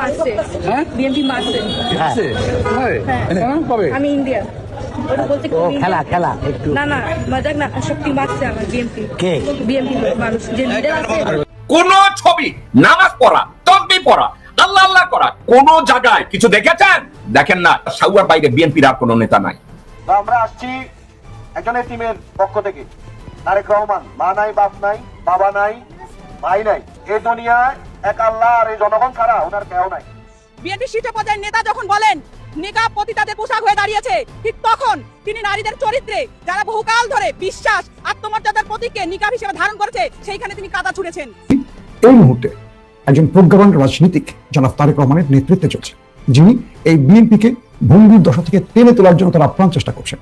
মারছে হ্যাঁ? বিএনপি মারছে আছে? হয়? হ্যাঁ। কেন কবে আমি ইন্ডিয়া ওটা বলতে ও খেলা খেলা একটু। না না মজাক না শক্তি মারছে আমার বিএনপি কে? বিএনপি মানুষ যে লিডার আছে। কোন ছবি নামাজ পড়া তকবি পড়া আল্লাহ আল্লাহ করা কোন জায়গায় কিছু দেখেছেন? দেখেন না সাউয়ার বাইরে বিএনপির আর কোন নেতা নাই। তো আমরা আসছি একজনের টিমের পক্ষ থেকে। তারেক রহমান মা নাই বাপ নাই বাবা নাই ভাই নাই। এ দুনিয়ায় এক আল্লাহ আর এই জনগণ ছাড়া ওনার কেউ নাই। বিএনপি শীর্ষ পর্যায়ের নেতা যখন বলেন নিকাব পতিতাদের পোশাক হয়ে দাঁড়িয়েছে ঠিক তখন তিনি নারীদের চরিত্রে যারা বহুকাল ধরে বিশ্বাস আত্মমর্যাদার প্রতীককে নিকাব হিসেবে ধারণ করেছে সেইখানে তিনি কাদা ছুড়েছেন। এই মুহূর্তে একজন প্রজ্ঞাবান রাজনীতিক জনাব তারেক রহমানের নেতৃত্বে চলছে যিনি এই বিএনপিকে ভঙ্গুর দশা থেকে টেনে তোলার জন্য তার আপ্রাণ চেষ্টা করছেন।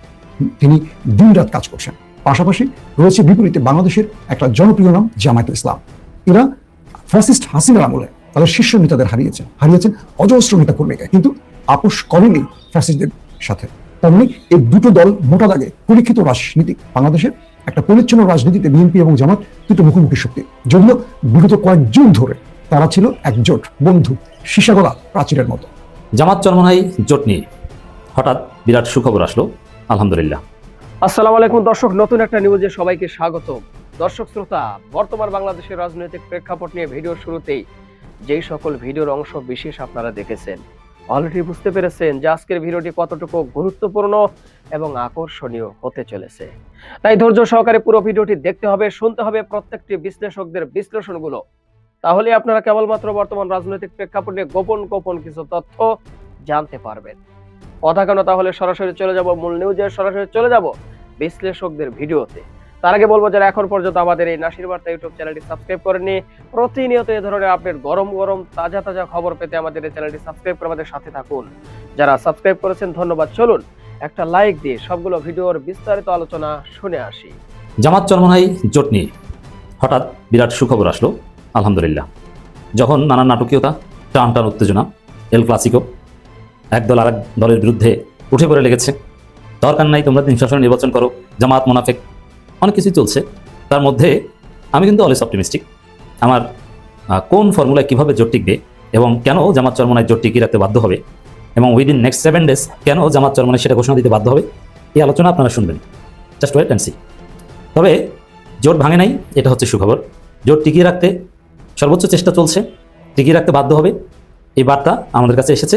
তিনি দিনরাত কাজ করছেন। পাশাপাশি রয়েছে বিপরীতে বাংলাদেশের একটা জনপ্রিয় নাম জামায়াত ইসলাম। এরা ফ্যাসিস্ট হাসিনার আমলে তাদের শীর্ষ নেতাদের হারিয়েছেন। হারিয়েছেন অজস্র নেতা কর্মীকে। কিন্তু আপোষ করেনি ফ্যাসিস্টদের সাথে। তেমনি এই দুটো দল মোটা দাগে পরীক্ষিত রাজনীতি। বাংলাদেশের একটা পরিচ্ছন্ন রাজনীতিতে বিএনপি এবং জামাত দুটো মুখোমুখি শক্তি। যদিও বিগত কয়েক যুগ ধরে তারা ছিল একজোট বন্ধু সীসাগলা প্রাচীরের মতো। জামাত চরমনাই জোট নিয়ে হঠাৎ বিরাট সুখবর আসলো। আলহামদুলিল্লাহ। আসসালামু আলাইকুম দর্শক নতুন একটা নিউজে সবাইকে স্বাগত দর্শক শ্রোতা, বর্তমান বাংলাদেশের রাজনৈতিক প্রেক্ষাপট নিয়ে ভিডিওর শুরুতেই যেই সকল ভিডিওর অংশ বিশেষ আপনারা দেখেছেন, অলরেডি বুঝতে পেরেছেন যে আজকের ভিডিওটি কতটুকু গুরুত্বপূর্ণ এবং আকর্ষণীয় হতে চলেছে। তাই ধৈর্য সহকারে পুরো ভিডিওটি দেখতে হবে, শুনতে হবে প্রত্যেকটি বিশ্লেষকদের বিশ্লেষণগুলো। তাহলে আপনারা কেবলমাত্র বর্তমান রাজনৈতিক প্রেক্ষাপট নিয়ে গোপন গোপন কিছু তথ্য জানতে পারবেন। কথা কেন, তাহলে সরাসরি চলে যাব মূল নিউজে, সরাসরি চলে যাব বিশ্লেষকদের ভিডিওতে। তার আগে বলব যারা এখন পর্যন্ত আমাদের এই নাসির বার্তা ইউটিউব চ্যানেলটি সাবস্ক্রাইব করেননি, প্রতিনিয়ত এই ধরনের আপডেট গরম গরম তাজা তাজা খবর পেতে আমাদের এই চ্যানেলটি সাবস্ক্রাইব করে আমাদের সাথে থাকুন। যারা সাবস্ক্রাইব করেছেন, ধন্যবাদ। চলুন, একটা লাইক দিয়ে সবগুলো ভিডিওর বিস্তারিত আলোচনা শুনে আসি। জামাত চরমনাই জোট নিয়ে হঠাৎ বিরাট সুখবর আসলো, আলহামদুলিল্লাহ। যখন নানান নাটকীয়তা, টান টান উত্তেজনা এল ক্লাসিকো একদল আর দলের বিরুদ্ধে উঠে পড়ে লেগেছে। দরকার নাই তোমরা তিন শাসন নির্বাচন করো, জামাত মোনাফেক অনেক কিছুই চলছে। তার মধ্যে আমি কিন্তু অলস অপটিমিস্টিক আমার কোন ফর্মুলায় কীভাবে জোট টিকবে এবং কেন জামাত চরমনায় জোট টিকিয়ে রাখতে বাধ্য হবে এবং উইদিন নেক্সট সেভেন ডেজ কেন জামাত চরমনায় সেটা ঘোষণা দিতে বাধ্য হবে, এই আলোচনা আপনারা শুনবেন। জাস্ট ওয়েট অ্যান্ড সি তবে জোট ভাঙে নাই, এটা হচ্ছে সুখবর। জোট টিকিয়ে রাখতে সর্বোচ্চ চেষ্টা চলছে, টিকিয়ে রাখতে বাধ্য হবে, এই বার্তা আমাদের কাছে এসেছে।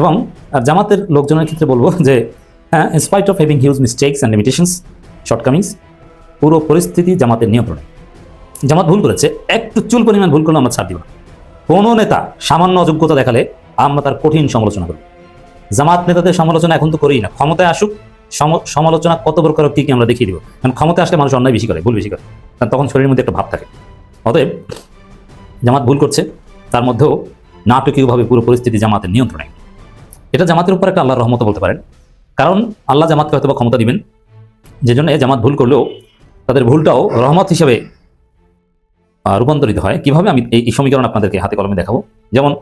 এবং জামাতের লোকজনের ক্ষেত্রে বলব যে হ্যাঁ in spite of having huge mistakes and limitations shortcomings পুরো পরিস্থিতি জামাতের নিয়ন্ত্রণে জামাত ভুল করেছে, একটু চুল পরিমাণ ভুল করলে আমরা ছাড় দিব কোনো নেতা সামান্য অযোগ্যতা দেখালে আমরা তার কঠিন সমালোচনা করি। জামাত নেতাদের সমালোচনা এখন তো করি না। ক্ষমতায় আসুক, সম- সমালোচনা কত প্রকার কি কি আমরা দেখিয়ে দিব। কারণ ক্ষমতায় আসলে মানুষ অন্যায় বেশি করে, ভুল বেশি করে। কারণ তখন শরীরের মধ্যে একটা ভাব থাকে। অতএব জামাত ভুল করছে, তার মধ্যেও নাটকীয়ভাবে পুরো পরিস্থিতি জামাতের নিয়ন্ত্রণে এটা জামাতের উপর একটা আল্লাহর রহমত বলতে পারেন। কারণ আল্লাহ জামাতকে হয়তো ক্ষমতা দিবেন। যে জন্য জামাত ভুল করলেও তাদের ভুলটাও রহমত হিসেবে রূপান্তরিত হয়। কীভাবে আমি এই সমীকরণ আপনাদেরকে হাতে কলমে দেখাবো? যেমন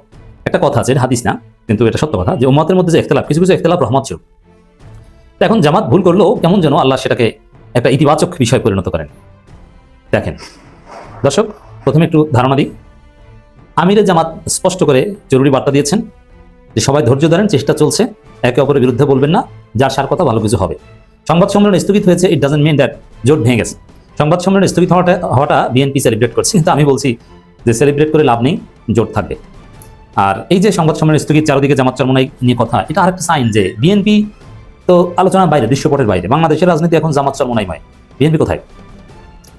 একটা কথা আছে হাদিস না, কিন্তু এটা সত্য কথা যে উম্মতের মধ্যে যে একতলাপ কিছু কিছু একতলাপ রহমত ছিল এখন জামাত ভুল করলেও কেমন যেন আল্লাহ সেটাকে একটা ইতিবাচক বিষয় পরিণত করেন। দেখেন, দর্শক, প্রথমে একটু ধারণা দিই। আমিরে জামাত স্পষ্ট করে জরুরি বার্তা দিয়েছেন যে সবাই ধৈর্য ধরেন, চেষ্টা চলছে, একে অপরের বিরুদ্ধে বলবেন না, যার সার কথা ভালো কিছু হবে। সংবাদ সম্মেলন স্থগিত হয়েছে ইট ডাজেন্ট মিন দ্যাট জোট ভেঙে গেছে। সংবাদ সম্মেলন স্থগিত হওয়াটা হওয়াটা বিএনপি সেলিব্রেট করছে, কিন্তু আমি বলছি যে সেলিব্রেট করে লাভ নেই, জোট থাকবে। আর এই যে সংবাদ সম্মেলন স্থগিত, চারদিকে জামাত চরমনাই নিয়ে কথা, এটা আরেকটা সাইন যে বিএনপি তো আলোচনার বাইরে, দৃশ্যপটের বাইরে। বাংলাদেশের রাজনীতি এখন জামাত চরমনাইময়। বিএনপি কোথায়?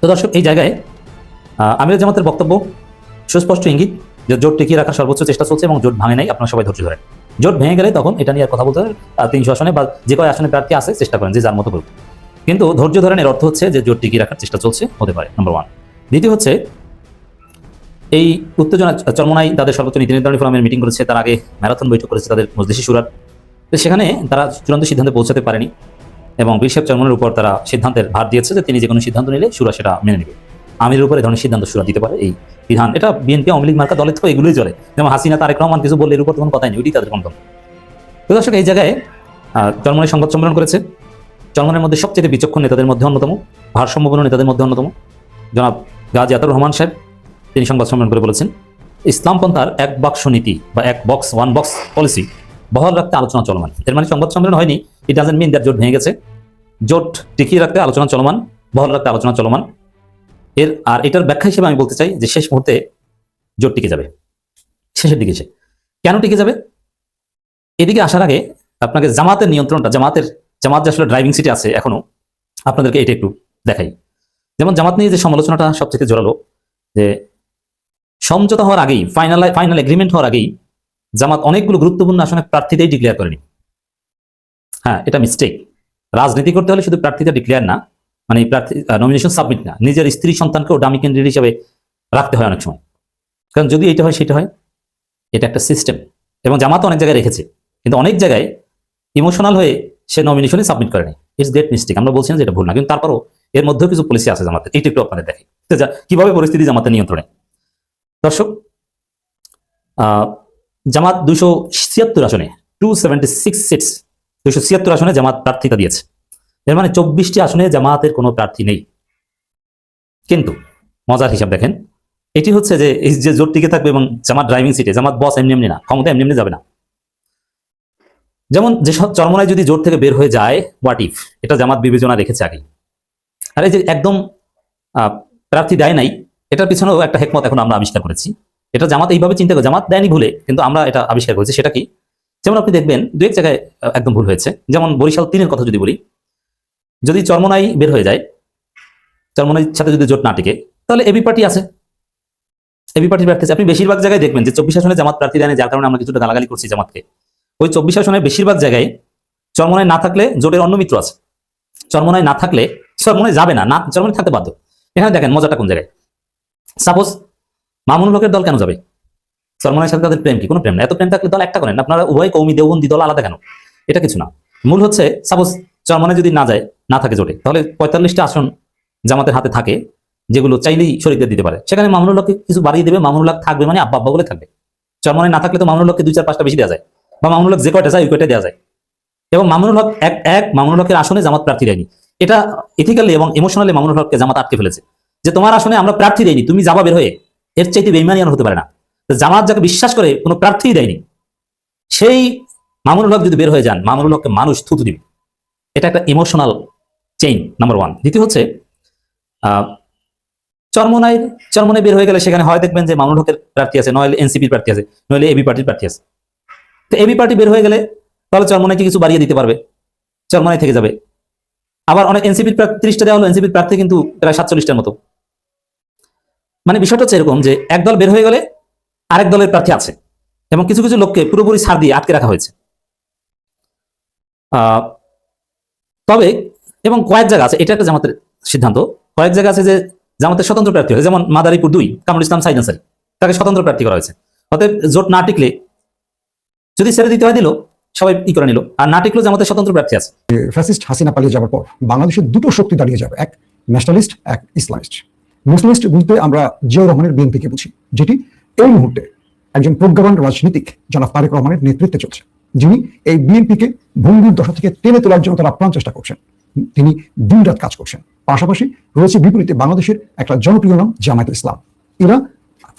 তো দর্শক, এই জায়গায় আমির জামাতের বক্তব্য, সুস্পষ্ট ইঙ্গিত যে জোট টিকিয়ে রাখার সর্বোচ্চ চেষ্টা চলছে এবং জোট ভাঙে নাই, আপনারা সবাই ধৈর্য ধরেন। জোট ভেঙে গেলে তখন এটা নিয়ে কথা বলতে তিনশো আসনে বা যে কয় আসনে প্রার্থী আছে, চেষ্টা করেন যে যার মতো করুক। কিন্তু ধৈর্য ধরেন এর অর্থ হচ্ছে যে জোট টিকিয়ে রাখার চেষ্টা চলছে, হতে পারে নম্বর ওয়ান দ্বিতীয় হচ্ছে, এই উত্তেজনা চরমনাই তাদের সর্বোচ্চ নীতি নির্ধারণী ফোরামের মিটিং করেছে, তার আগে ম্যারাথন বৈঠক করেছে তাদের মজলিসি সুরার সেখানে তারা চূড়ান্ত সিদ্ধান্তে পৌঁছাতে পারেনি এবং বিশেষ চরমনের উপর তারা সিদ্ধান্তের ভার দিয়েছে যে তিনি যে কোনো সিদ্ধান্ত নিলে সুরা সেটা মেনে নেবে। আমিরের উপরে ধরনের সিদ্ধান্ত সুরা দিতে পারে এই বিধান। এটা বিএনপি আওয়ামী লীগ মার্কা দলের তো এগুলোই চলে। যেমন হাসিনা, তারেক রহমান কিছু বললে এর উপর তখন কথাই নেই ওইটি তাদের গণতন্ত্র তো দর্শক, এই জায়গায় চরমনের সংবাদ সম্মেলন করেছে। চরমনের মধ্যে সবচেয়ে বিচক্ষণ নেতাদের মধ্যে অন্যতম, ভারসাম্যপূর্ণ নেতাদের মধ্যে অন্যতম, জনাব গাজী আতার রহমান সাহেব। তিনি সংবাদ সম্মেলন করে বলেছেন ইসলামপন্থার এক বাক্স নীতি বা এক বক্স ওয়ান বক্স পলিসি বহাল রাখতে আলোচনা চলমান। এর মানে সংবাদ সম্মেলন হয়নি ইট ডাজেন্ট মিন দ্যাট জোট ভেঙে গেছে। জোট টিকিয়ে রাখতে আলোচনা চলমান, বহাল রাখতে আলোচনা চলমান। এর, আর এটার ব্যাখ্যা হিসেবে আমি বলতে চাই যে শেষ মুহূর্তে জোট টিকে যাবে। শেষের দিকে কেন টিকে যাবে? এদিকে আসার আগে আপনাকে জামাতের নিয়ন্ত্রণটা, জামাতের জামাত যে আসলে ড্রাইভিং সিটে আছে এখনও, আপনাদেরকে এটা একটু দেখাই। যেমন জামাত নিয়ে যে সমালোচনাটা সবথেকে জোরালো, যে সমঝোতা হওয়ার আগেই ফাইনাল ফাইনাল এগ্রিমেন্ট হওয়ার আগেই জামাত অনেকগুলো গুরুত্বপূর্ণ আসনে প্রার্থীদের ডিক্লেয়ার করেনি। হ্যাঁ এটা মিস্টেক রাজনীতি করতে হলে শুধু প্রার্থীদের ডিক্লেয়ার না মানে প্রার্থী নমিনেশন সাবমিট না, নিজের স্ত্রী সন্তানকেও ডামি ক্যান্ডিডেট হিসাবে রাখতে হয় অনেক সময়। কারণ যদি এটা হয়, সেটা হয়, এটা একটা সিস্টেম এবং জামাত অনেক জায়গায় রেখেছে, কিন্তু অনেক জায়গায় ইমোশনাল হয়ে সে নমিনেশনে সাবমিট করেনি ইটস গ্রেট মিস্টেক আমরা বলছি না যে এটা ভুল না, কিন্তু তারপরও এর মধ্যেও কিছু পলিসি আছে জামাতে। এইটা একটু আপনাদের দেখে। কীভাবে পরিস্থিতি জামাতের নিয়ন্ত্রণে? দর্শক জামাত দুশো ছিয়াত্তর আসনে টু সেভেন্টি সিক্স সিটস দুশো ছিয়াত্তর আসনে জামাত প্রার্থিতা দিয়েছে। এর মানে চব্বিশটি আসনে জামাতের কোনো প্রার্থী নেই। কিন্তু, মজার হিসাব দেখেন, এটি হচ্ছে যে এই যে জোট টিকে থাকবে এবং জামাত ড্রাইভিং সিটে জামাত বস এমনি এমনি না, ক্ষমতা এমনি এমনি যাবে না। যেমন যেসব চরমনায় যদি জোট থেকে বের হয়ে যায় হোয়াট ইফ এটা জামাত বিবেচনা রেখেছে আগে আর এই যে একদম প্রার্থী দেয় নাই, এটার পিছনেও একটা হেকমত এখন আমরা আবিষ্কার করেছি। এটা জামাত এইভাবে চিন্তা করে, জামাত দেয়নি ভুলে, কিন্তু আমরা এটা আবিষ্কার করেছি, সেটা কি? যেমন আপনি দেখবেন, দু এক জায়গায় একদম ভুল হয়েছে। যেমন বরিশাল তিনের কথা যদি বলি, যদি চরমনাই বের হয়ে যায় চরমনাইর সাথে যদি জোট না টিকে, তাহলে এবি পার্টি আছে। এবি পার্টির প্রার্থী। আপনি বেশিরভাগ জায়গায় দেখবেন যে চব্বিশ আসনে জামাত প্রার্থী দেয়নি, যার কারণে আমরা কিছুটা গালাগালি করছি জামাতকে। ওই চব্বিশ আসনের বেশিরভাগ জায়গায় চরমনায় না থাকলে জোটের অন্য মিত্র আছে। চরমনায় না থাকলে চরমনায় যাবে না না চরমনায় থাকতে বাধ্য। এখানে দেখেন মজাটা কোন জায়গায়? সাপোজ মামুনুল হকের দল কেন যাবে? চরমনায়ের সাথে তাদের প্রেম কি? কোনো প্রেম না। এত প্রেম থাকলে দল একটা করেন আপনারা উভয় কৌমি, দেওবন্দি দল আলাদা কেন? এটা কিছু না। মূল হচ্ছে সাপোজ চরমনায় যদি না যায়, না থাকে জোটে, তাহলে পঁয়তাল্লিশটা আসন জামাতের হাতে থাকে, যেগুলো চাইলেই শরীরদের দিতে পারে। সেখানে মামুনুল হককে কিছু বাড়িয়ে দেবে মামুনুল হক থাকবে মানে আব্বা আব্বা বলে থাকবে। চরমনায় না থাকলে তো মামুনুল হককে দুই চার পাঁচটা বেশি দেওয়া যায়। বা মামুনুল হক যে কয়টা যায় ওই কয়টা দেওয়া যায়। এবং মামুনুল হক এক এক মামুনুল হকের আসনে জামাত প্রার্থী দেয়নি। এটা ইথিক্যালি এবং ইমোশনালি মামুনুল হককে জামাত আটকে ফেলেছে। যে তোমার আসনে আমরা প্রার্থী দেয়নি তুমি যাবা বের হয়ে, এর চাইতে বেইমানি আর হতে পারে না। জামাত যাকে বিশ্বাস করে কোনো প্রার্থী দেয়নি, সেই মামুনুল হক যদি বের হয়ে যান, মামুনুল হককে মানুষ থুতু দিবে। এটা একটা ইমোশনাল চেইন নাম্বার ওয়ান দ্বিতীয় হচ্ছে চরমনায় চরমনায় বের হয়ে গেলে সেখানে হয় দেখবেন যে মামুনুল হকের প্রার্থী আছে, নইলে এনসিপির প্রার্থী আছে, নইলে এবি পার্টির প্রার্থী আছে। তো এবি পার্টি বের হয়ে গেলে তাহলে চরমনাইকে কিছু বাড়িয়ে দিতে পারবে। চরমনাই থেকে যাবে। আবার অনেক এনসিপির ত্রিশটা দেওয়া হলো এনসিপির প্রার্থী কিন্তু প্রায় সাতচল্লিশটার মতো। মানে বিষয়টা হচ্ছে এরকম যে এক দল বের হয়ে গেলে আরেক দলের প্রার্থী আছে এবং কিছু কিছু লোককে পুরোপুরি ছাড় দিয়ে আটকে রাখা হয়েছে। তবে এবং কয়েক জায়গা আছে, এটা একটা জামাতের সিদ্ধান্ত। কয়েক জায়গা আছে যে জামাতের স্বতন্ত্র প্রার্থী হয়েছে যেমন মাদারীপুর দুই, কামরুল ইসলাম আনসারি তাকে স্বতন্ত্র প্রার্থী করা হয়েছে। অতএব জোট না টিকলে যদি ছেড়ে দিতে হয়, দিল। সবাই ই করে নিল। আর না টিকলেও জামাতের স্বতন্ত্র প্রার্থী আছে। ফ্যাসিস্ট হাসিনা পালিয়ে যাওয়ার পর বাংলাদেশের দুটো শক্তি দাঁড়িয়ে যাবে, এক ন্যাশনালিস্ট, এক ইসলামিস্ট। মুসলিমিস্ট বুঝতে আমরা জিয়াউর রহমানের বিএনপিকে বুঝি, যেটি এই মুহূর্তে একজন প্রজ্ঞাবান রাজনীতিক জনাব তারেক রহমানের নেতৃত্বে চলছে, যিনি এই বিএনপিকে ভঙ্গুর দশা থেকে টেনে তোলার জন্য তারা আপ্রাণ চেষ্টা করছেন। তিনি দিনরাত কাজ করছেন। পাশাপাশি রয়েছে বিপরীতে বাংলাদেশের একটা জনপ্রিয় নাম, জামায়াত ইসলাম। এরা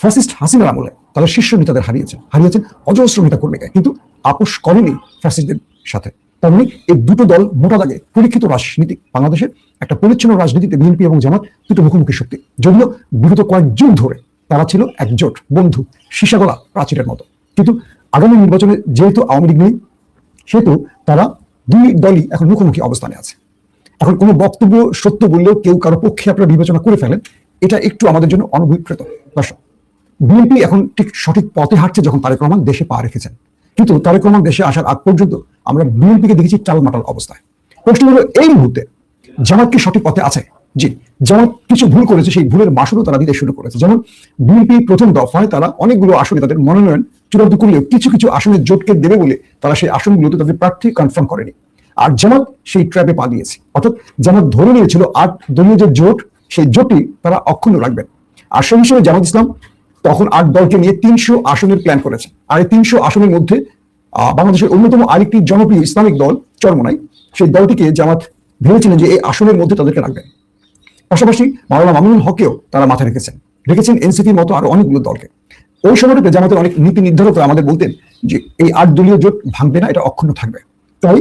ফ্যাসিস্ট হাসিনার আমলে তাদের শীর্ষ নেতাদের হারিয়েছেন হারিয়েছেন অজস্র নেতা কর্মীকে কিন্তু আপোষ করেনি ফ্যাসিস্টদের সাথে। তার মানে এই দুটো দল মোটা দাগে পরীক্ষিত রাজনীতি বাংলাদেশের একটা পরিচ্ছন্ন রাজনীতিতে বিএনপি এবং জামাত দুটো মুখোমুখি শক্তি। যদিও বিগত কয়েক যুগ ধরে তারা ছিল একজোট বন্ধু, সীসাগলা প্রাচীরের মতো। কিন্তু আগামী নির্বাচনে যেহেতু আওয়ামী লীগ নেই, সেহেতু তারা দুই দলই এখন মুখোমুখি অবস্থানে আছে। এখন কোনো বক্তব্য, সত্য বললেও কেউ কারও পক্ষে আপনারা বিবেচনা করে ফেলেন, এটা একটু আমাদের জন্য অনভিপ্রেত। দর্শক বিএনপি এখন ঠিক সঠিক পথে হাঁটছে যখন তারেক রহমান দেশে পা রেখেছেন। কিন্তু তারেক রহমান দেশে আসার আগ পর্যন্ত আমরা বিএনপিকে দেখেছি টালমাটাল অবস্থায়। প্রশ্ন হলো, এই মুহূর্তে জামাত কি সঠিক পথে আছে? জি, জামাত কিছু ভুল করেছে, সেই ভুলের মাসুলও তারা দিতে শুরু করেছে। যেমন বিএনপি প্রথম দফায় তারা অনেকগুলো আসনে তাদের মনোনয়ন চূড়ান্ত করলেও কিছু কিছু আসনে জোটকে দেবে বলে তারা সেই আসনগুলোতে তাদের প্রার্থী কনফার্ম করেনি। আর জামাত সেই ট্র্যাপে পা দিয়েছে। অর্থাৎ জামাত ধরে নিয়েছিল আট দলীয় যে জোট, সেই জোটটি তারা অক্ষুণ্ণ রাখবেন। আর সেই হিসেবে জামাত ইসলাম তখন আট দলকে নিয়ে তিনশো আসনের প্ল্যান করেছে আর এই তিনশো আসনের মধ্যে বাংলাদেশের অন্যতম আরেকটি জনপ্রিয় ইসলামিক দল চরমনাই, সেই দলটিকে জামাত ভেবেছিলেন যে এই আসনের মধ্যে তাদেরকে রাখবেন। পাশাপাশি মাওলানা মামুনুল হকেও তারা মাথায় রেখেছেন। রেখেছেন এনসিপির মতো আরও অনেকগুলো দলকে। ওই সময়টাতে জামাতের অনেক নীতি নির্ধারকরা আমাদের বলতেন যে এই আট দলীয় জোট ভাঙবে না, এটা অক্ষুণ্ণ থাকবে। তাই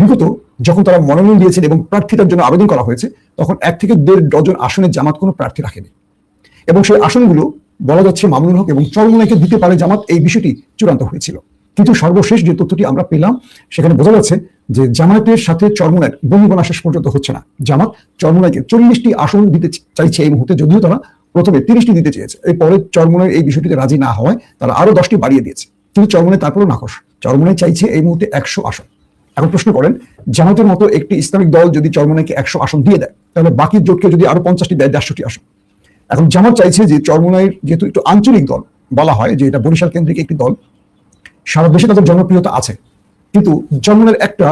বিগত যখন তারা মনোনয়ন দিয়েছেন এবং প্রার্থীতার জন্য আবেদন করা হয়েছে, তখন এক থেকে দেড় ডজন আসনের জামাত কোনো প্রার্থী রাখেনি। এবং সেই আসনগুলো বলা যাচ্ছে মামুনুল হক এবং চরমনাইকে দিতে পারে জামাত এই বিষয়টি চূড়ান্ত হয়েছিল। কিন্তু সর্বশেষ যে তথ্যটি আমরা পেলাম, সেখানে বোঝা যাচ্ছে যে জামায়াতের সাথে চরমনায়ের বনিবনা শেষ পর্যন্ত হচ্ছে না। জামাত চরমনাইকে চল্লিশটি আসন দিতে চাইছে এই মুহূর্তে, যদিও তারা প্রথমে তিরিশটি দিতে চেয়েছে। এরপরে চরমনায় এই বিষয়টিতে রাজি না হওয়ায় তারা আরও দশটি বাড়িয়ে দিয়েছে। কিন্তু চরমনায় তারপরও নাকশ চরমনায় চাইছে এই মুহূর্তে একশো আসন। এখন প্রশ্ন করেন, জামাতের মতো একটি ইসলামিক দল যদি চরমনাইকে একশো আসন দিয়ে দেয়, তাহলে বাকি জোটকে যদি আরও পঞ্চাশটি দেয়, দেড়শোটি আসন। এখন জামাত চাইছে যে চরমনাইয়ের যেহেতু একটু আঞ্চলিক দল বলা হয়, যে এটা বরিশাল কেন্দ্রিক একটি দল, সারা দেশে তাদের জনপ্রিয়তা আছে। কিন্তু চরমনের একটা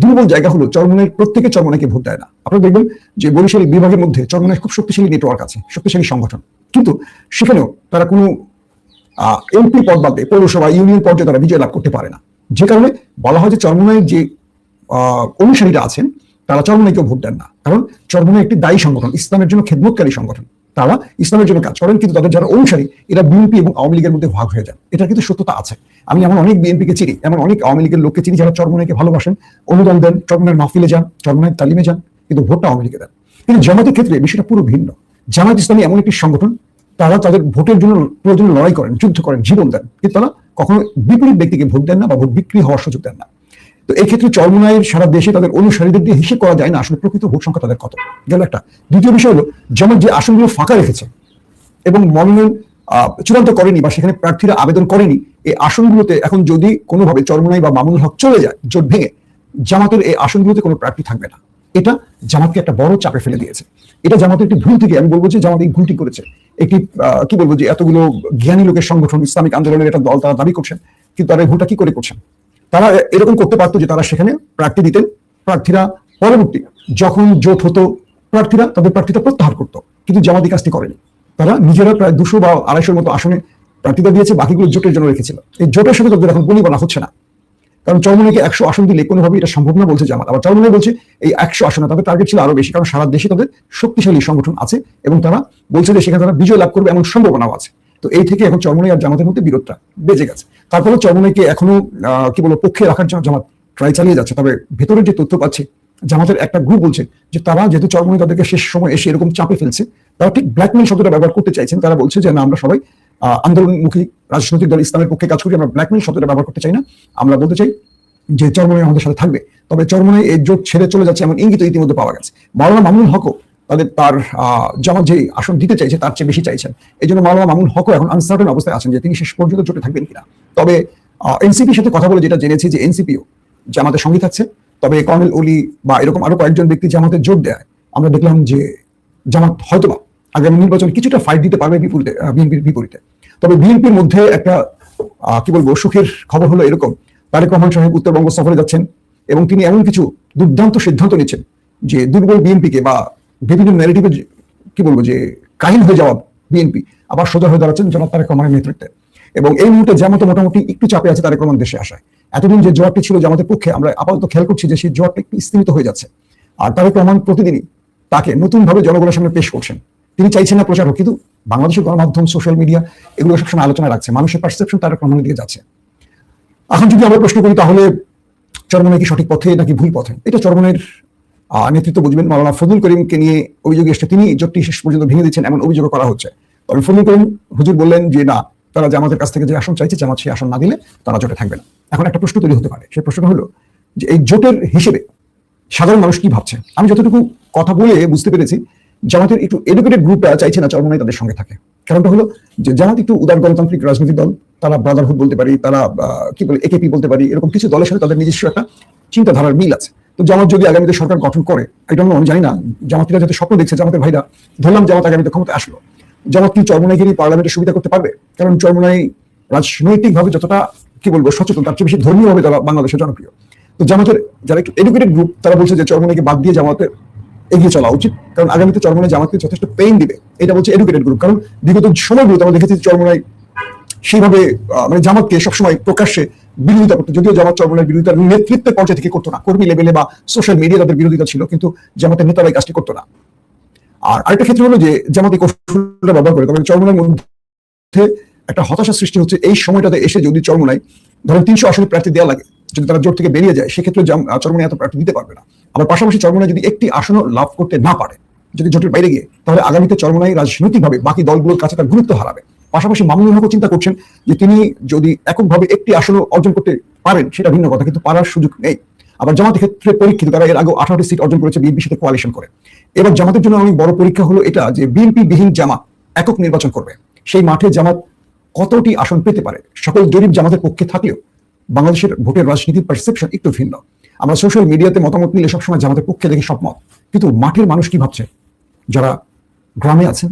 দুর্বল জায়গা হলো চরমনের প্রত্যেকে চরমনাইকে ভোট দেয় না। আপনারা দেখবেন যে বরিশাল বিভাগের মধ্যে চরমনের খুব শক্তিশালী নেটওয়ার্ক আছে, শক্তিশালী সংগঠন। কিন্তু সেখানেও তারা কোনো এমপি পদ বাদে পৌরসভা ইউনিয়ন পর্যায়ে তারা বিজয় লাভ করতে পারে না। যে কারণে বলা হয় যে চরমনাইয়ের যে অনুসারীরা আছেন, তারা চরমনাইকেও ভোট দেন না। কারণ চরমনাই একটি দায়ী সংগঠন, ইসলামের জন্য খেদমতকারী সংগঠন। তারা ইসলামের জন্য কাজ করেন, কিন্তু তাদের যারা অনুসারী, এরা বিএনপি এবং আওয়ামী লীগের মধ্যে ভাগ হয়ে যান এটার কিন্তু সত্যতা আছে। আমি এমন অনেক বিএনপিকে চিনি, এমন অনেক আওয়ামী লীগের লোককে চিনি যারা চরমনাইকে ভালোবাসেন। অনুদান দেন, চরমনাইয়ের মাহফিলে যান, চরমনাইয়ের তালিমে যান, কিন্তু ভোটটা আওয়ামী লীগে দেন। কিন্তু জামাতের ক্ষেত্রে বিষয়টা পুরো ভিন্ন। জামাত ইসলামী এমন একটি সংগঠন, তারা তাদের ভোটের জন্য, প্রয়োজনে লড়াই করেন, যুদ্ধ করেন, জীবন দেন। কিন্তু তারা কখনো বিপরীত ব্যক্তিকে ভোট দেন না বা ভোট বিক্রি হওয়ার সুযোগ দেন না। তো এই ক্ষেত্রে চরমনায়ের সারা দেশে তাদের অনুসারীদের দিয়ে হিসেব করা যায় না। আসলে প্রকৃত ভোট সংখ্যা তাদের কত? গেল একটা। দ্বিতীয় বিষয় হলো, যেমন যে আসনগুলো ফাঁকা রেখেছে এবং মনোনয়ন চূড়ান্ত করেনি বা সেখানে প্রার্থীরা আবেদন করেনি, এই আসনগুলোতে এখন যদি কোনোভাবে চরমনাই বা মামুনুল হক চলে যায়, জোট ভেঙে, জামাতের এই আসনগুলোতে কোনো প্রার্থী থাকবে না। এটা জামাতকে একটা বড় চাপে ফেলে দিয়েছে। এটা জামাতের একটি ভুল থেকে আমি বলব যে জামাত এই ভুলটি করেছে। একটি কি বলব যে এতগুলো জ্ঞানী লোকের সংগঠন, ইসলামিক আন্দোলনের একটা দল তারা দাবি করছেন, কিন্তু তারা ভুলটা কি করে করছেন? তারা এরকম করতে পারতো যে তারা সেখানে প্রার্থী দিতেন। প্রার্থীরা পরবর্তী যখন জোট হতো, প্রার্থীরা তাদের প্রার্থীতা প্রত্যাহার করতো। কিন্তু জামাতি কাজটি করেনি। তারা নিজেরা প্রায় দুশো বা আড়াইশোর মতো আসনে প্রার্থীতা দিয়েছে, বাকিগুলো জোটের জন্য রেখেছিল। এই জোটের সাথে তাদের এখন বনিবনা হচ্ছে না। কারণ চরমনাইকে একশো আসন দিলে কোনোভাবে এটা সম্ভব না বলছে জামাত। আবার চরমনাই বলছে, এই একশো আসনে তাদের টার্গেট ছিল আরও বেশি, কারণ সারা দেশে তাদের শক্তিশালী সংগঠন আছে এবং তারা বলছে যে সেখানে তারা বিজয় লাভ করবে এমন সম্ভাবনাও আছে। তো এই থেকে এখন চরমনাই আর জামাতের মধ্যে বিরোধটা বেজে গেছে। তারপরে চরমনাইকে এখনও কি বলব, পক্ষে রাখার জন্য জামাত ট্রাই চালিয়ে যাচ্ছে। তবে ভেতরের যে তথ্য পাচ্ছে, জামাতের একটা গ্রুপ বলছে যে তারা যেহেতু চরমনাই তাদেরকে শেষ সময় এসে এরকম চাপে ফেলছে, তারা ঠিক ব্ল্যাকমেল শব্দটা ব্যবহার করতে চাইছেন। তারা বলছে যে, না, আমরা সবাই আন্দোলনমুখী রাজনৈতিক দল ইসলামের পক্ষে কাজ করি, আমরা ব্ল্যাকমেল শব্দটা ব্যবহার করতে চাই না। আমরা বলতে চাই যে, চরমনাই আমাদের সাথে থাকবে। তবে চরমনাই এই জোট ছেড়ে চলে যাচ্ছে এমন ইঙ্গিত ইতিমধ্যে পাওয়া গেছে। মাওলানা মামুন হকও তাদের তার জামাত যে আসন দিতে চাইছে, তার চেয়ে বেশি চাইছেন। এই জন্য মাওলানা মামুন হকও এখন আনসার্টেন অবস্থায় আছেন যে তিনি শেষ পর্যন্ত জোটে থাকবেন কিনা। তবে এনসিপির সাথে কথা বলে যেটা জেনেছি যে এনসিপিও জামাতের সঙ্গে থাকছে। তবে কর্নেল ওলি বা এরকম আরও কয়েকজন ব্যক্তি জামাতে জোট দেয়, আমরা দেখলাম যে জামাত হয়তোবা আগামী নির্বাচনে কিছুটা ফাইট দিতে পারবে বিপরীতে বিএনপির বিপরীতে। তবে বিএনপির মধ্যে একটা কি বলব, সুখের খবর হলো এরকম। তারেক রহমান সাহেব উত্তরবঙ্গ সফরে যাচ্ছেন এবং তিনি এমন কিছু দুর্দান্ত সিদ্ধান্ত নিচ্ছেন যে দুর্বল বিএনপিকে বা বিভিন্ন ন্যারেটিভে কি বলব যে, কাহিল হয়ে যাওয়া বিএনপি আবার সোজা হয়ে দাঁড়াচ্ছেন জনাব তারেক রহমানের নেতৃত্বে। এবং এই মুহূর্তে জামাতে মোটামুটি একটু চাপে আছে তারেক রহমান দেশে আসায়। এতদিন যে জোয়ারটি ছিল জামাতের পক্ষে আমরা আপাতত খেয়াল করছি যে সেই জোয়ারটা একটু স্তীমিত হয়ে যাচ্ছে। আর তারেক রহমান প্রতিদিনই তাকে নতুনভাবে জনগণের সামনে পেশ করছেন। তিনি চাইছেন না প্রচার হোক কিন্তু বাংলাদেশের গণমাধ্যম, সোশ্যাল মিডিয়া এগুলো সবসময় আলোচনা রাখছে। মানুষের পারসেপশন তারেক রহমানের দিকে যাচ্ছে। এখন যদি আমরা প্রশ্ন করি, তাহলে চরমনাই কি সঠিক পথে নাকি ভুল পথে? এটা চরমনের নেতৃত্ব বুঝবেন মাওলানা ফজল করিমকে নিয়ে অভিযোগ এসছে। তিনি জোটটি শেষ পর্যন্ত ভেঙে দিচ্ছেন, এমন অভিযোগ করা হচ্ছে। তবে ফজল করিম, হুজুর বললেন যে, না, তারা জামাতের কাছ থেকে যে আসন চাইছে, জামাত সেই আসন না দিলে তারা জোটে থাকবে না। এখন একটা প্রশ্ন তৈরি হতে পারে। সেই প্রশ্নটা হলো যে, এই জোটের হিসেবে সাধারণ মানুষ কি ভাবছে? আমি যতটুকু কথা বলে বুঝতে পেরেছি, জামাতের একটু এডুকেটেড গ্রুপটা চাইছে না চরমনাই তাদের সঙ্গে থাকে। কারণটা হলো যে, জামাত একটু উদার গণতান্ত্রিক রাজনৈতিক দল, তারা ব্রাদারহুড বলতে পারি, তারা কি বলে একেপি বলতে পারি, এরকম কিছু দলের সাথে তাদের নিজস্ব একটা চিন্তাধারার মিল আছে। তো জামাত যদি আগামীতে সরকার গঠন করে, এটা আমি জানি না জামাতিরা যাতে স্বপ্ন দেখছে, জামাতের ভাইরা, ধরলাম জামাত আগামীতে ক্ষমতা আসলো। জামাত কি চরমনাইকে নিয়ে পার্লামেন্টে সুবিধা করতে পারবে? কারণ চরমনাই রাজনৈতিকভাবে যতটা, কি বলব, সচেতন, তার চেয়ে বেশি ধর্মীয় ভাবে তারা বাংলাদেশের জনপ্রিয়। তো জামাতের যারা একটু এডুকেটেড গ্রুপ তারা বলছে যে চরমনাইকে বাদ দিয়ে জামাতের এগিয়ে চলা উচিত, কারণ আগামীতে চরমনাই জামাতকে যথেষ্ট পেইন দিবে। এটা বলছে এডুকেটেড গ্রুপ কারণ বিগত সময়গুলোতে আমরা দেখেছি চরমনাই সেইভাবে মানে জামাতকে সবসময় প্রকাশ্যে বিরোধিতা করতো, যদিও জামাত চরমনের বিরোধিতার নেতৃত্বের পর্যায়ে থেকে করতো না। কর্মী লেভেলে বা সোশ্যাল মিডিয়া তাদের বিরোধিতা ছিল, কিন্তু জামাতের নেতারা এই কাজটি করতো না। আর আরেকটা ক্ষেত্রে হলো যে, জামাত কৌশলটা ব্যবহার করে, তবে চরমনের মধ্যে একটা হতাশা সৃষ্টি হচ্ছে, এই সময়টাতে এসে যদি চরমনায় ধরেন তিনশো আসনে প্রার্থী দেওয়া লাগে, যদি তারা জোট থেকে বেরিয়ে যায়, সেক্ষেত্রে চরমনায় এত প্রার্থী দিতে পারবে না। আবার পাশাপাশি চরমনায় যদি একটি আসনও লাভ করতে না পারে, যদি জোটের বাইরে গিয়ে, তাহলে আগামীতে চরমনায় রাজনৈতিকভাবে বাকি দলগুলোর কাছে তার গুরুত্ব হারাবে। পাশাপাশি মামুনুল হকও চিন্তা করছেন যে তিনি যদি এককভাবে একটি আসন অর্জন করতে পারেন, সেটা ভিন্ন কথা, কিন্তু পারার সুযোগ নেই। আবার জামাতের ক্ষেত্রে পরীক্ষিত, তারা এর আগে আঠারোটি সিট অর্জন করেছে, বিএনপির সাথে কোয়ালিশন করে। এবার জামাতের জন্য অনেক বড় পরীক্ষা হলো এটা, যে বিএনপি বিহীন জামাত একক নির্বাচন করবে। সেই মাঠে জামাত কতটি আসন পেতে পারে? সকল জরিপ জামাতের পক্ষে থাকলেও বাংলাদেশের ভোটের রাজনীতির পারসেপশন একটু ভিন্ন। আমরা সোশ্যাল মিডিয়াতে মতামত নিলে সবসময় জামাতের পক্ষে দেখি সব মত। কিন্তু মাঠের মানুষ কি ভাবছে? যারা গ্রামে আছেন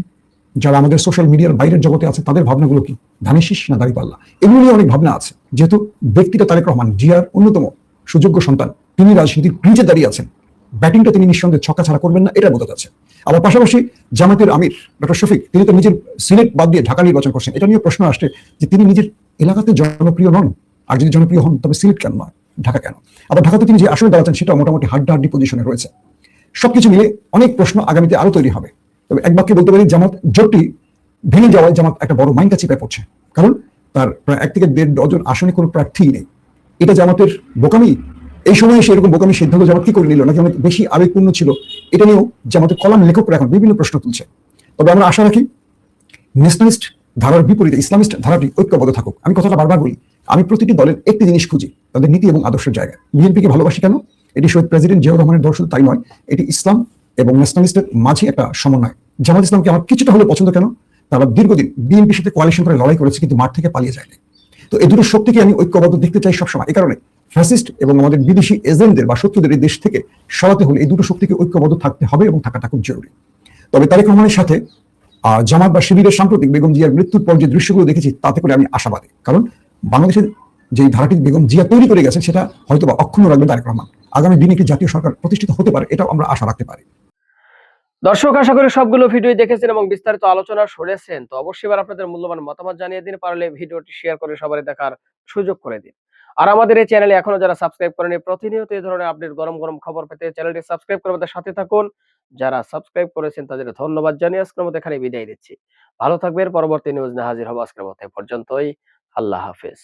যারা আমাদের সোশ্যাল মিডিয়ার বাইরের জগতে আছে, তাদের ভাবনাগুলো কি? ধানের শীষ না দাঁড়িপাল্লা এগুলো নিয়ে অনেক ভাবনা আছে। যেহেতু ব্যক্তিটা তারেক রহমান জিয়ার অন্যতম সুযোগ্য সন্তান, তিনি রাজনীতির ক্রিজে দাঁড়িয়ে আছেন। ব্যাটিংটা তিনি নিঃসন্দেহে ছক্কা ছাড়া করবেন না, এটা বোঝা যাচ্ছে। আবার পাশাপাশি জামাতের আমির ডক্টর শফিক, তিনি তো নিজের সিলেট বাদ দিয়ে ঢাকা নির্বাচন করছেন। এটা নিয়ে প্রশ্ন আসছে যে তিনি নিজের এলাকাতে জনপ্রিয় নন। আর যদি জনপ্রিয় হন, তবে সিলেট কেন নয় ঢাকা কেন? আবার ঢাকাতে তিনি যে আসনে দাঁড়াচ্ছেন সেটা মোটামুটি হাড্ডা হাড্ডাহাড্ডি পজিশনে রয়েছে। সবকিছু মিলে অনেক প্রশ্ন আগামীতে আরও তৈরি হবে। তবে এক বাক্যে বলতে পারি, জামাত জোটটি ভেঙে যাওয়ায় জামাত একটা বড় মাইন্ডটা চিপায় পড়ছে। কারণ তার প্রায় এক থেকে দেড় ডজন আসনে কোনো প্রার্থী নেই। এটা জামাতের বোকামি। এই সময় এসে এরকম বোকামি সিদ্ধান্ত জামাত কি করে নিল? নাকি অনেক বেশি আবেগপূর্ণ ছিল? এটা নিয়েও জামাতের কলাম লেখকরা এখন বিভিন্ন প্রশ্ন তুলছে। তবে আমরা আশা রাখি ন্যাশনালিস্ট ধারার বিপরীতে ইসলামিস্ট ধারাটি ঐক্যবদ্ধ থাকুক। আমি কথাটা বারবার বলি, আমি প্রতিটি দলের একটি জিনিস খুঁজি, তাদের নীতি এবং আদর্শের জায়গায় বিএনপিকে ভালোবাসি কেন? এটি শহীদ প্রেসিডেন্ট জিয়াউর রহমানের দর্শন তাই নয়। এটি ইসলাম এবং ন্যাশনালিস্টের মাঝে একটা সমন্বয়। জামাত ইসলামকে আমার কিছুটা হলে পছন্দ কেন? তারা দীর্ঘদিন বিএনপির সাথে কোয়ালিশন করে লড়াই করেছে, কিন্তু মাঠ থেকে পালিয়ে যায়নি। তো এই দুটো শক্তিকে আমি ঐক্যবদ্ধ দেখতে চাই সবসময়। এই কারণে ফ্যাসিস্ট এবং আমাদের বিদেশি এজেন্টদের বা শত্রুদের এই দেশ থেকে সরাতে হলে এই দুটো শক্তিকে ঐক্যবদ্ধ থাকতে হবে এবং থাকাটা খুব জরুরি। তবে তারেক রহমানের সাথে জামাত বা শিবিরের সাম্প্রতিক বেগম জিয়ার মৃত্যুর পর যে দৃশ্যগুলো দেখেছি, তাতে করে আমি আশাবাদী। কারণ বাংলাদেশের যে ধারাটি বেগম জিয়া তৈরি করে গেছেন, সেটা হয়তো বা অক্ষুণ্ণ রাখবে তারেক রহমান। আগামী দিনে একটি জাতীয় সরকার প্রতিষ্ঠিত হতে পারে, এটাও আমরা আশা রাখতে পারি। দর্শক, আশা করি সবগুলো ভিডিও দেখেছেন এবং বিস্তারিত আলোচনা শুনেছেন। তো অবশ্যই এবার আপনাদের মূল্যবান মতামত জানিয়ে দিন, পারলে ভিডিওটি শেয়ার করে সবারই দেখার সুযোগ করে দিন। আর আমাদের এই চ্যানেলে এখনও যারা সাবস্ক্রাইব করেনি, প্রতিনিয়ত এই ধরনের আপডেট গরম গরম খবর পেতে চ্যানেলটি সাবস্ক্রাইব করে আমাদের সাথে থাকুন। যারা সাবস্ক্রাইব করেছেন, তাদের ধন্যবাদ জানিয়ে আজকের মতো এখানে বিদায় দিচ্ছি ভালো থাকবেন, পরবর্তী নিউজ নিয়ে হাজির হব আজকের মতো পর্যন্তই। আল্লাহ হাফেজ।